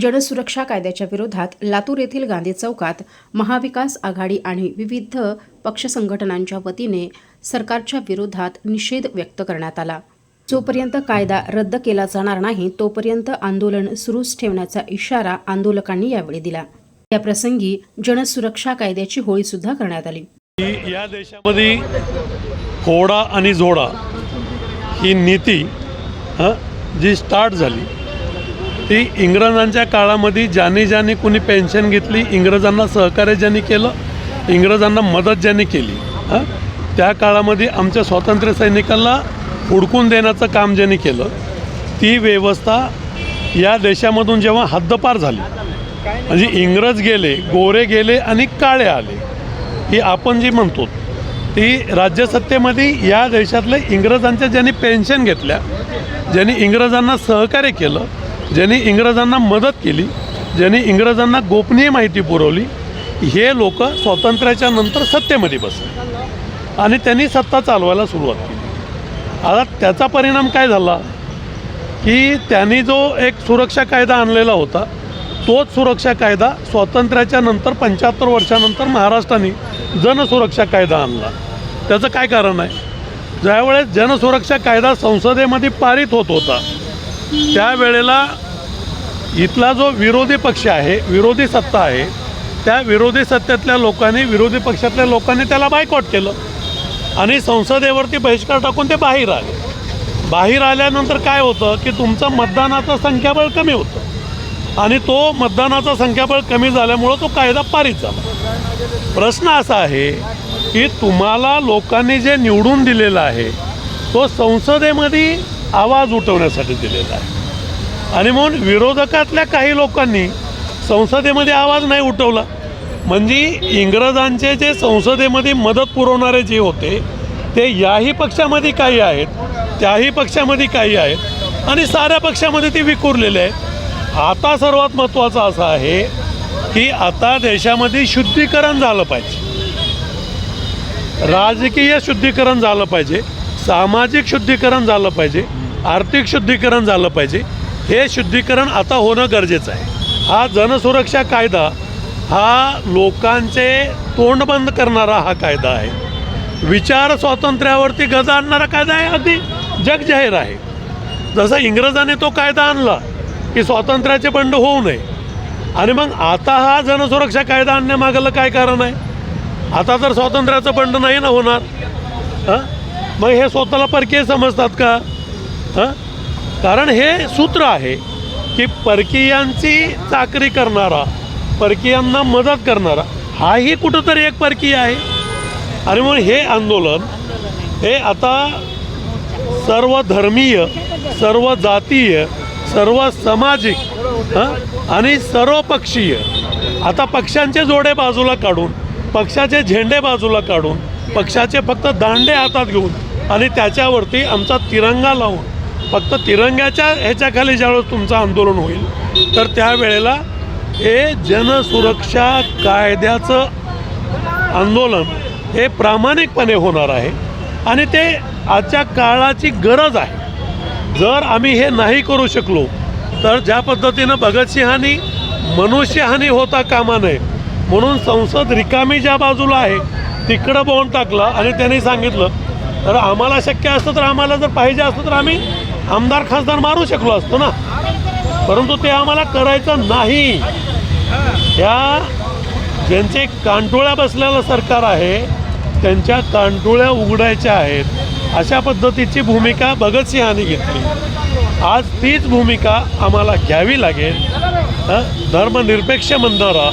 जनसुरक्षा कायद्याच्या विरोधात लातूर येथील गांधी चौकात महाविकास आघाडी आणि विविध पक्ष संघटनांच्या वतीने सरकारच्या विरोधात निषेध व्यक्त करण्यात आला. जोपर्यंत कायदा रद्द केला जाणार नाही तोपर्यंत आंदोलन सुरूच ठेवण्याचा इशारा आंदोलकांनी यावेळी दिला. या प्रसंगी जनसुरक्षा कायद्याची होळी सुद्धा करण्यात आली. या देशामध्ये फोडा आणि जोडा ही नीती जी स्टार्ट झाली. ती इंग्रजांच्या काळामध्ये ज्याने ज्याने कुणी पेन्शन घेतली इंग्रजांना सहकार्य ज्यांनी केलं इंग्रजांना मदत ज्यांनी केली हां? त्या काळामध्ये आमच्या स्वातंत्र्य सैनिकांना हुडकून देण्याचं काम ज्यांनी केलं ती व्यवस्था या देशामधून जेव्हा हद्दपार झाली म्हणजे इंग्रज गेले गोरे गेले आणि काळे आले ही आपण जी म्हणतो ती राज्यसत्तेमध्ये या देशातले इंग्रजांच्या ज्यांनी पेन्शन घेतल्या ज्यांनी इंग्रजांना सहकार्य केलं ज्यांनी इंग्रजांना मदत केली ज्यांनी इंग्रजांना गोपनीय माहिती पुरवली हे लोक स्वातंत्र्याच्या नंतर सत्तेमध्ये बसले. आणि त्यांनी सत्ता चालवायला सुरुवात केली. आता त्याचा परिणाम काय झाला? की त्यांनी जो एक सुरक्षा कायदा आणलेला होता तोच सुरक्षा कायदा स्वातंत्र्याच्या नंतर पंच्याहत्तर वर्षानंतर महाराष्ट्राने जनसुरक्षा कायदा आणला. त्याचं काय कारण आहे? ज्यावेळेस जनसुरक्षा कायदा संसदेमध्ये पारित होत होता त्यावेळेला इथला जो विरोधी पक्ष आहे विरोधी सत्ता आहे त्या विरोधी सत्तेतल्या लोकांनी विरोधी पक्षातल्या लोकांनी त्याला बायकॉट केलं. आणि संसदेवरती बहिष्कार टाकून ते बाहेर आले. बाहेर आल्यानंतर काय होतं की तुमचं मतदानाचं संख्याबळ कमी होतं. आणि तो मतदानाचं संख्याबळ कमी झाल्यामुळं तो कायदा पारित झाला. प्रश्न असा आहे की तुम्हाला लोकांनी जे निवडून दिलेलं आहे तो संसदेमध्ये आवाज उठवण्यासाठी दिलेला आहे. आणि म्हणून विरोधकातल्या काही लोकांनी संसदेमध्ये आवाज नाही उठवला. म्हणजे इंग्रजांचे जे संसदेमध्ये मदत पुरवणारे जे होते ते याही पक्षामध्ये काही आहेत त्याही पक्षामध्ये काही आहेत आणि साऱ्या पक्षामध्ये ते विखुरलेले आहेत. आता सर्वात महत्त्वाचं असं आहे की आता देशामध्ये शुद्धीकरण झालं पाहिजे. राजकीय शुद्धीकरण झालं पाहिजे सामाजिक शुद्धीकरण झालं पाहिजे आर्थिक शुद्धीकरण झालं पाहिजे. हे शुद्धीकरण आता होणं गरजेचं आहे. हा जनसुरक्षा कायदा हा लोकांचे तोंड बंद करणारा हा कायदा आहे. विचार स्वातंत्र्यावरती गदा आणणारा कायदा आहे अगदी जगजाहीर आहे. जसं इंग्रजाने तो कायदा आणला की स्वातंत्र्याचे बंड होऊ नये. आणि मग आता हा जनसुरक्षा कायदा आणण्यामागलं काय कारण आहे? आता तर स्वातंत्र्याचं बंड नाही ना होणार हां? मग हे स्वतःला परकीय समजतात का? हां? कारण हे सूत्र आहे की परकीयांची चाकरी करणारा परकीयांना मदत करणारा हाही कुठंतरी एक परकीय आहे. आणि म्हणून हे आंदोलन हे आता सर्व धर्मीय सर्व जातीय सर्व सामाजिक आणि सर्व पक्षीय आता पक्षांचे जोडे बाजूला काढून पक्षाचे झेंडे बाजूला काढून पक्षाचे फक्त दांडे हातात घेऊन आणि त्याच्यावरती आमचा तिरंगा लावून फक्त तिरंग्याच्या ह्याच्याखाली ज्यावेळेस तुमचं आंदोलन होईल तर त्यावेळेला हे जनसुरक्षा कायद्याचं आंदोलन हे प्रामाणिकपणे होणार आहे आणि ते आजच्या काळाची गरज आहे. जर आम्ही हे नाही करू शकलो तर ज्या पद्धतीनं भगतसिंहानी मनुष्यहानी होता कामा नये म्हणून संसद रिकामी ज्या बाजूला आहे तिकडं बोन टाकलं आणि त्यांनी सांगितलं तर आम्हाला शक्य असतं तर आम्हाला जर पाहिजे असतं तर आम्ही आमदार खासदार मारू शकलो असतो ना. परंतु ते आम्हाला करायचं नाही. या ज्यांचे कांटोळ्या बसलेलं सरकार आहे त्यांच्या कांटोळ्या उघडायच्या आहेत अशा पद्धतीची भूमिका भगतसिंहांनी घेतली. आज तीच भूमिका आम्हाला घ्यावी लागेल. धर्मनिरपेक्ष म्हणणारा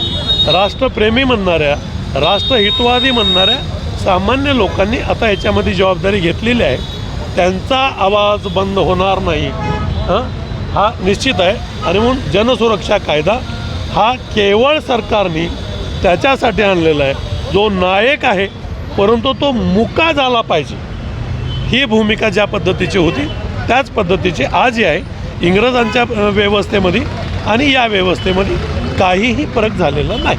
राष्ट्रप्रेमी म्हणणाऱ्या राष्ट्रहितवादी म्हणणाऱ्या सामान्य लोकांनी आता याच्यामध्ये जबाबदारी घेतलेली आहे. त्यांचा आवाज बंद होणार नाही. हा? निश्चित आहे. आणि म्हणून जनसुरक्षा कायदा हा केवळ सरकारने त्याच्यासाठी आणलेला आहे. जो नायक आहे परंतु तो मुका झाला पाहिजे. ही भूमिका ज्या पद्धतीची होती त्याच पद्धतीची आजही आहे. इंग्रजांच्या व्यवस्थेमध्ये आणि या व्यवस्थेमध्ये काहीही फरक झालेला नाही.